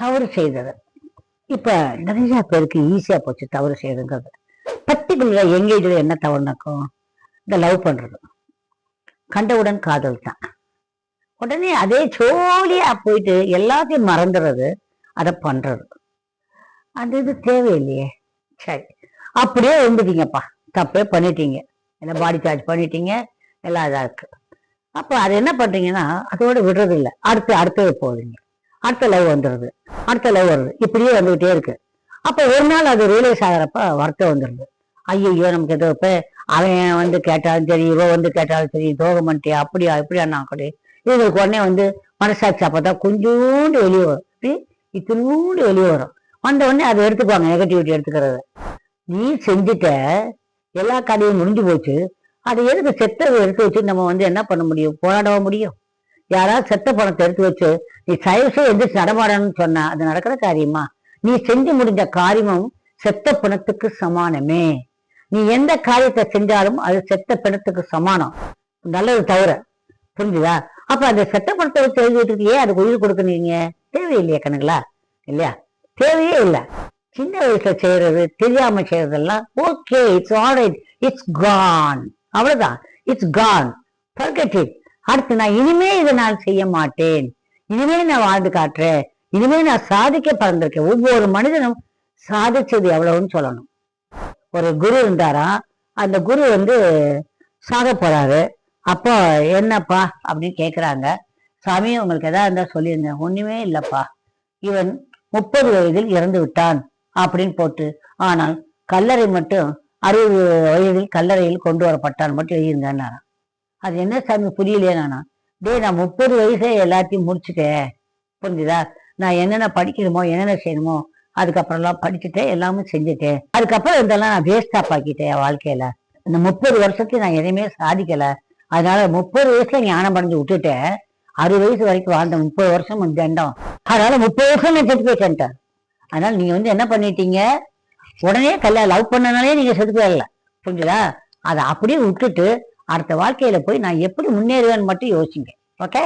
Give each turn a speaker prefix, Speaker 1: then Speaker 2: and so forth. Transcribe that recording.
Speaker 1: தவறு செய்தது இப்ப நிறைய பேருக்கு ஈஸியா போச்சு தவறு செய்யறதுங்கிறது. பர்டிகுலரா எங்கேஜ்ல என்ன தவறு நடக்கும் இந்த லவ் பண்றது. கண்டவுடன் காதல் தான். உடனே அதே ஜோலியா போயிட்டு எல்லாத்தையும் மறந்துடுறது அதை பண்றது. அந்த இது தேவையில்லையே. சரி. அப்படியே இருந்துட்டீங்கப்பா. தப்பே பண்ணிட்டீங்க. எல்லாம் பாடி சார்ஜ் பண்ணிட்டீங்க. எல்லாம் இதாக இருக்கு. அப்போ அது என்ன பண்றீங்கன்னா அதோட விடுறது இல்லை அடுத்து அடுத்தது போகுதுங்க அடுத்த லைவ் வந்துடுது அடுத்த லைவ் வருது. இப்படியே வந்துகிட்டே இருக்கு. அப்போ ஒரு நாள் அது ரியலைஸ் ஆகிறப்ப வருத்தம் வந்துடுது ஐயோ நமக்கு ஏதோ இப்போ அவன் வந்து கேட்டாலும் சரி இவ வந்து கேட்டாலும் சரி துரோகம் பண்ணிட்டியா அப்படியா இப்படியா நான் கூட இவங்களுக்கு உடனே வந்து மனசாட்சி அப்போ தான் கொஞ்சோண்டு வெளியே வரும். இப்படி இத்தினூண்டு வெளியே வரும். வந்த உடனே அதை எடுத்துக்குவாங்க நெகட்டிவிட்டி எடுத்துக்கிறது. நீ செஞ்சுட்ட எல்லா கதையும் முடிஞ்சு போச்சு. அதை எதுக்கு செத்ததை எடுத்து வச்சு நம்ம வந்து என்ன பண்ண முடியும்? போராடவும் முடியும்? யாராவது செத்த பணத்தை எடுத்து வச்சு நீ சயசு எந்திரிச்சு நடமாடணும்னு சொன்னா அது நடக்கிற காரியமா? நீ செஞ்சு முடிஞ்ச காரியமும் செத்த பிணத்துக்கு சமானமே. நீ எந்த காரியத்தை செஞ்சாலும் அது செத்த பிணத்துக்கு சமானம். நல்லது தவிர புரிஞ்சுதா? அப்ப அந்த செத்த பணத்தை வச்சு எழுதிட்டு இருக்கியே அதுக்கு உயிர் கொடுக்கணுங்க தேவையில்லையா கணக்குலா இல்லையா? தேவையே இல்லை. சின்ன வயசுல செய்யறது தெரியாம செய்யறதெல்லாம் okay it's alright it's gone அவ்வளவுதான். இட்ஸ் கான் forget அடுத்து நான் இனிமே இதை நான் செய்ய மாட்டேன். இனிமே நான் வாழ்ந்து காட்டுறேன். இனிமே நான் சாதிக்க பிறந்திருக்கேன். ஒவ்வொரு மனிதனும் சாதிச்சது எவ்வளவுன்னு சொல்லணும். ஒரு குரு இருந்தாரா? அந்த குரு வந்து சாக போறாரு. அப்போ என்னப்பா அப்படின்னு கேட்குறாங்க சாமி உங்களுக்கு எதா இருந்தா சொல்லியிருந்தேன் ஒண்ணுமே இல்லப்பா. இவன் முப்பது வயதில் இறந்து விட்டான் அப்படின்னு போட்டு ஆனால் கல்லறை மட்டும் அறுபது வயதில் கல்லறையில் கொண்டு வரப்பட்டான். மட்டும் எழுதியிருந்தாராம் அது என்ன சாமி புரியலையே நானா? டேய் நான் முப்பது வயசே எல்லாத்தையும் முடிச்சுட்டேன் புரிஞ்சுதா? நான் என்னென்ன படிக்கணுமோ என்னென்ன செய்யணுமோ அதுக்கப்புறம்லாம் படிச்சுட்டேன் எல்லாமே செஞ்சுட்டேன் அதுக்கப்புறம் இதெல்லாம் நான் வேஸ்டா பார்க்கிட்டேன் என் வாழ்க்கையில. இந்த முப்பது வருஷத்துக்கு நான் எதையுமே சாதிக்கல. அதனால முப்பது வயசுல ஞானம் அடைஞ்சு விட்டுட்டேன் அறுபது வயசு வரைக்கும் வாழ்ந்த முப்பது வருஷம் தண்டம். அதனால முப்பது வருஷம் நான் செத்து போயிட்டேன்ட்டேன் அதனால நீங்க வந்து என்ன பண்ணிட்டீங்க? உடனே கல்யாணம் லவ் பண்ணனாலே நீங்க செத்து போயிடல. புரிஞ்சுதா? அதை அப்படியே விட்டுட்டு அடுத்த வாழ்க்கையில போய் நான் எப்படி முன்னேறுவேன்னு மட்டும் யோசிங்க. ஓகே